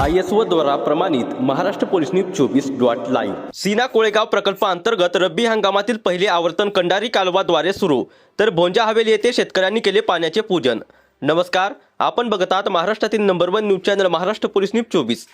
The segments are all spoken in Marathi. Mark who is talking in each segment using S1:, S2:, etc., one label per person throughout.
S1: आय एस ओ द्वारा प्रमाणित महाराष्ट्र पोलीस न्यूज चोवीस डॉट लाईव्ह. सीना कोळेगाव प्रकल्पाअंतर्गत रब्बी हंगामातील पहिले आवर्तन कंडारी कालवाद्वारे सुरू. तर भोंजा हवेली येथे शेतकऱ्यांनी केले पाण्याचे पूजन. नमस्कार आपण बघत आहात महाराष्ट्रातील number one news channel Maharashtra police news चोवीस.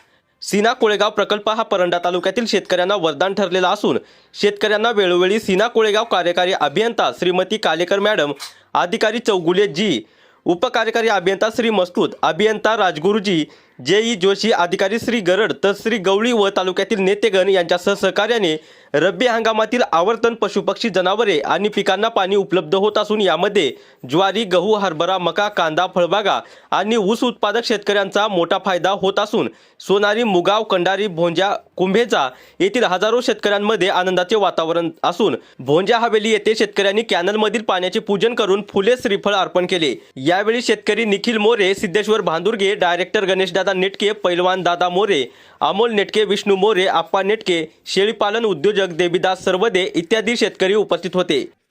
S1: सीना कोळेगाव प्रकल्प हा परंडा तालुक्यातील शेतकऱ्यांना वरदान ठरलेला असून शेतकऱ्यांना वेळोवेळी सीना कोळेगाव कार्यकारी अभियंता श्रीमती कालेकर मॅडम अधिकारी चौगुले जी उपकार्यकारी अभियंता श्री मस्तूत अभियंता राजगुरुजी जे ई जोशी अधिकारी श्री गरड तर श्री गवळी व तालुक्यातील नेतेगण यांच्या सहकार्याने रब्बी हंगामातील आवर्तन पशुपक्षी जनावरे आणि पिकांना पाणी उपलब्ध होत असून यामध्ये ज्वारी गहू हरभरा मका कांदा फळबागा आणि ऊस उत्पादक शेतकऱ्यांचा मोठा फायदा होत असून सोनारी मुगाव कंडारी भोंजा कुंभेचा येथील हजारो शेतकऱ्यांमध्ये आनंदाचे वातावरण असून भोंजा हवेली येथे शेतकऱ्यांनी कॅनलमधील पाण्याचे पूजन करून फुले श्रीफळ अर्पण केले. यावेळी शेतकरी निखिल मोरे सिद्धेश्वर भांदुर्गे डायरेक्टर गणेशदादा नेटके पैलवान दादा मोरे अमोल नेटके विष्णू मोरे आप्पा नेटके शेळीपालन उद्योजक देवीदास सर्वदे इत्यादी शेतकरी उपस्थित होते.